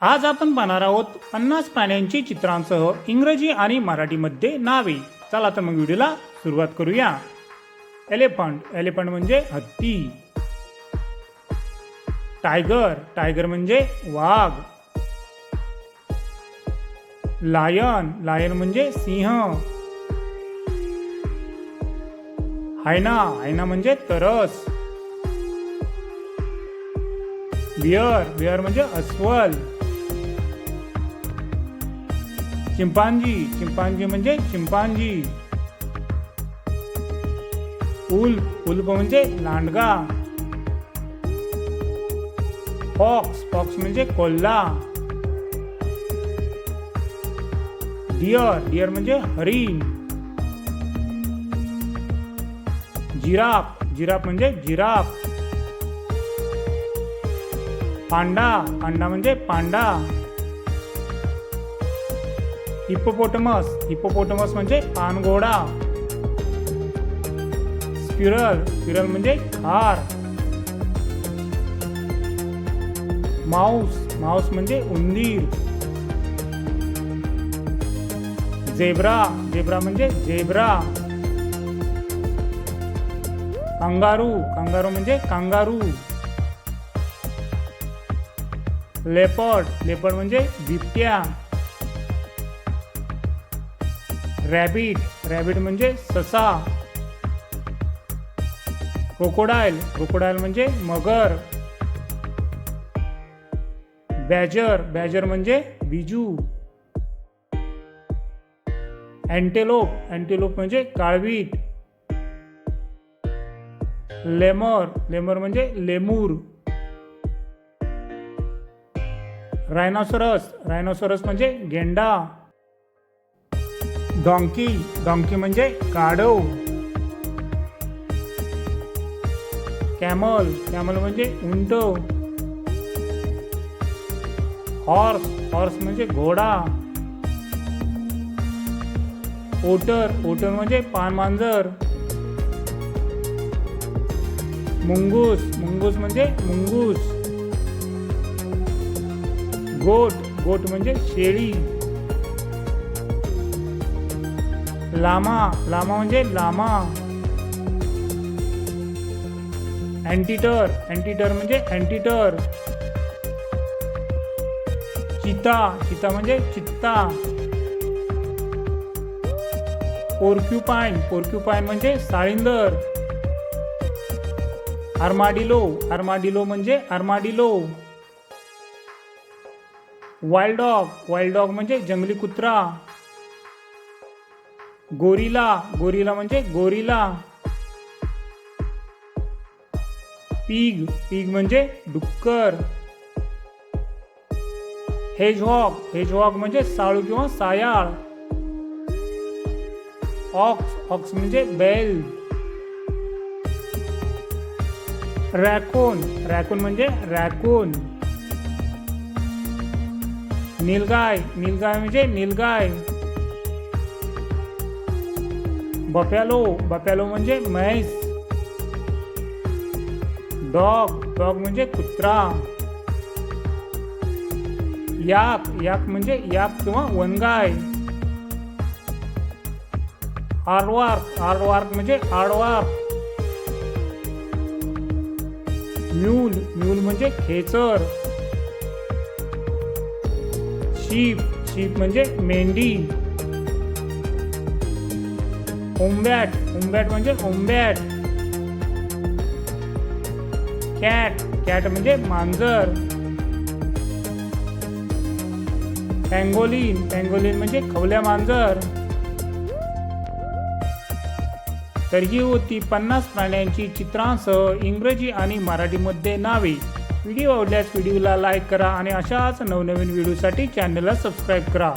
आज आपण पाहणार आहोत पन्नास प्राण्यांची चित्रांसह इंग्रजी आणि मराठीमध्ये नावे. चला तर मग व्हिडिओला सुरुवात करूया. एलिफंट. एलिफंट म्हणजे हत्ती. टायगर. टायगर म्हणजे वाघ. लायन. लायन म्हणजे सिंह. हायना. हायना म्हणजे तरस. बियर बियर म्हणजे अस्वल. चिंपांजी चिंपांजी म्हणजे चिंपांजी उल्फ उल्फ म्हणजे लांडगा फॉक्स फॉक्स म्हणजे कोल्हा. डिअर डिअर म्हणजे हरिण. जिराफ जिराफ म्हणजे जिराफ पांडा पांडा म्हणजे पांडा हिपोपोटमस हिपोपोटमस म्हणजे पानघोडा स्क्युरल स्क्युरल म्हणजे खार माऊस माऊस म्हणजे उंदीर. झेब्रा झेब्रा म्हणजे झेब्रा कंगारू कंगारू म्हणजे कांगारू लेपर्ड लेपर्ड म्हणजे बिबट्या. रॅबिट. रॅबिट म्हणजे ससा. क्रोकोडाईल. क्रोकोडाईल म्हणजे मगर. बॅजर. बॅजर म्हणजे बिजू. अँटेलोप अँटेलोप म्हणजे काळवीट. लेमर. लेमर म्हणजे लेमूर. रायनोसरस. रायनोसरस म्हणजे गेंडा. डॉंकी डॉंकी म्हणजे काडव कॅमल कॅमल म्हणजे उंट. हॉर्स हॉर्स म्हणजे घोडा. ओटर ओटर म्हणजे पानमांजर मुंगूस मुंगूस म्हणजे मुंगूस. गोट गोट म्हणजे शेळी. लामा लामा म्हणजे लामा. अँटीटर अँटीटर म्हणजे अँटीटर चिता चिता म्हणजे चित्ता. पोर्क्युपाईन पोर्क्युपाईन म्हणजे साळींदर. आर्माडिलो आर्माडिलो म्हणजे armadillo wild dog wild dog म्हणजे जंगली कुत्रा. गोरिला गोरिला म्हणजे गोरिला. पीग पीग म्हणजे डुक्कर. हेजहॉग हेजहॉग म्हणजे साळू किंवा सायाळ. ऑक्स ऑक्स म्हणजे बैल. रॅकोन रॅकोन म्हणजे रॅकोन. नीलगाय नीलगाय म्हणजे नीलगाय. बफॅलो बफॅलो म्हणजे म्हैस. डॉग डॉग म्हणजे कुत्रा. याक याक म्हणजे याक किंवा वनगाय. आरवार्क आरवार्क म्हणजे आडवार्क म्यूल म्यूल म्हणजे खेचर. शीप शीप म्हणजे मेंढी. ओंबॅट. ओंबॅट म्हणजे ओंबॅट. कॅट. कॅट म्हणजे मांजर. पँगोलिन. पँगोलिन म्हणजे खवल्या मांजर. तर ही होती पन्नास प्राण्यांची चित्रांसह इंग्रजी आणि मराठीमध्ये नावे. व्हिडिओ आवडल्यास व्हिडिओला लाईक करा आणि अशाच नवनवीन व्हिडिओसाठी चॅनलला सबस्क्राईब करा.